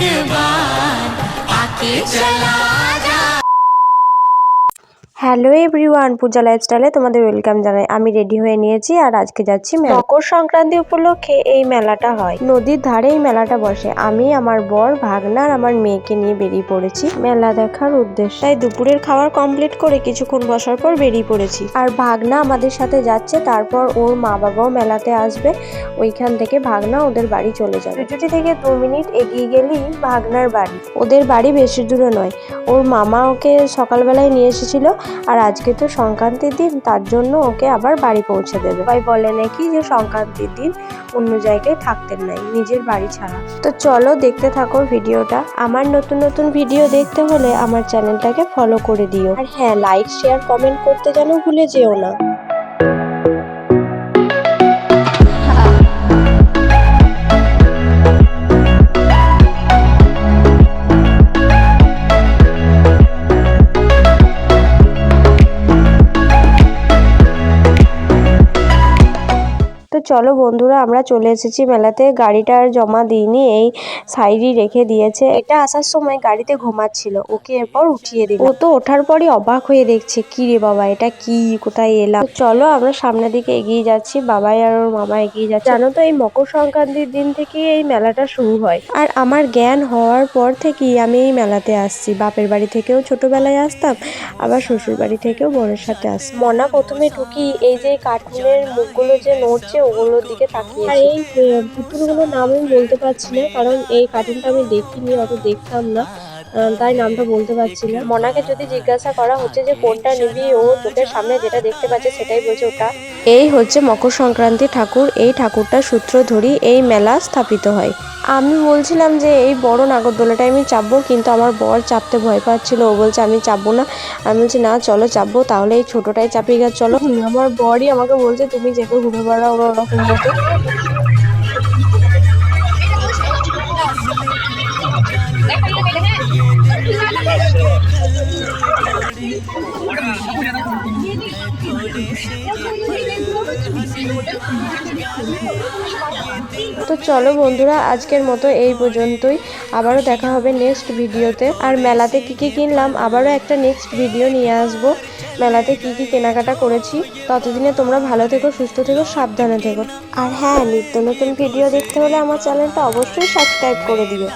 एक बार आके चला হ্যালো এভরিওয়ান পূজা লাইফস্টাইলে তোমাদের ওয়েলকাম জানাই। আমি রেডি হয়ে নিয়েছি আর আজকে যাচ্ছি মকর সংক্রান্তি উপলক্ষে এই মেলাটা হয়। নদীর ধারে এই মেলাটা বসে। আমি আমার বর ভাগনা আর আমার মেয়েকে নিয়ে বেরিয়ে পড়েছি। মেলা দেখার উদ্দেশ্যে। তাই দুপুরের খাবার কমপ্লিট করে কিছুক্ষণ বসার পর বেরিয়ে পড়েছি। আর ভাগনা আমাদের সাথে যাচ্ছে তারপর ওর মা বাবাও মেলাতে আসবে। ওইখান থেকে ভাগনা ওদের বাড়ি চলে যাবে। দুটি থেকে দু মিনিট এগিয়ে গেলেই ভাগনার বাড়ি। ওদের বাড়ি বেশি দূরে নয়। ওর মামা ওকে সকালবেলায় নিয়ে এসেছিল, আর আজকে তো সংক্রান্তির দিন, তার জন্য ওকে আবার বাড়ি পৌঁছে দেবে। ভাই বলে নাকি যে সংক্রান্তির দিন অন্য জায়গায় থাকতেন নাই নিজের বাড়ি ছাড়া। তো চলো দেখতে থাকো ভিডিওটা। আমার নতুন নতুন ভিডিও দেখতে হলে আমার চ্যানেলটাকে ফলো করে দিও। আর হ্যাঁ লাইক শেয়ার কমেন্ট করতে যেন ভুলে যেও না। তো চলো বন্ধুরা, আমরা চলে এসেছি মেলাতে। গাড়িটা আর জমা দিইনি, এই সাইডই রেখে দিয়েছে। এটা আসার সময় গাড়িতে ঘুমাচ্ছিল, ওকে এরপর উঠিয়ে দিল ও তো ওঠার পরই অবাক হয়ে দেখছে, কি রে বাবা, এটা কি? কোথায় এলাম? চলো আমরা সামনের দিকে এগিয়ে যাচ্ছি, বাবাই আর ওর মামা এগিয়ে যাচ্ছে। জানো তো এই মকর সংক্রান্তির দিন থেকে এই মেলাটা শুরু হয়। আর আমার জ্ঞান হওয়ার পর থেকেই আমি এই মেলাতে আসছি। বাপের বাড়ি থেকেও ছোটবেলায় আসতাম, আবার শ্বশুর বাড়ি থেকেও বোনের সাথে আসতাম। মনা প্রথমে ঢুকি এই যে কার্টুনের মুখগুলো যে নড়ছে ওগুলোর দিকে তাকিয়ে আর এই পুতুলগুলোর নাম আমি বলতে পারছি না কারণ এই কার্টুনটা আমি দেখিনি অত দেখতাম না। তাই নামটা বলতে পারছি না। মনাকে যদি জিজ্ঞাসা করা হচ্ছে যে কোনটা নিবি ও চোখের সামনে যেটা দেখতে পাচ্ছে সেটাই বলছে ওটা। এই হচ্ছে মকর সংক্রান্তি ঠাকুর। এই ঠাকুরটার সূত্র ধরি এই মেলা স্থাপিত হয়। আমি বলছিলাম যে এই বড় নাগরদোলাটা আমি চাপবো কিন্তু আমার বর চাপতে ভয় পাচ্ছিল। ও বলছে আমি চাপবো না। আমি বলছি না চলো চাপবো। তাহলে এই ছোটটাই চাপিয়ে গেছে চলো। আমার বরই আমাকে বলছে তুমি চেপে ঘুরে বেড়াও ওরকম মতো তো চলো বন্ধুরা, আজকের মতো এই পর্যন্তই। আবারও দেখা হবে নেক্সট ভিডিওতে আর মেলাতে কি কী কিনলাম, আবারও একটা নেক্সট ভিডিও নিয়ে আসব। মেলাতে কি কী কেনাকাটা করেছি, ততদিনে তোমরা ভালো থেকো, সুস্থ থেকো, সাবধানে থেকো। আর হ্যাঁ নিত্য নতুন ভিডিও দেখতে হলে আমার চ্যানেলটা অবশ্যই সাবস্ক্রাইব করে দিও।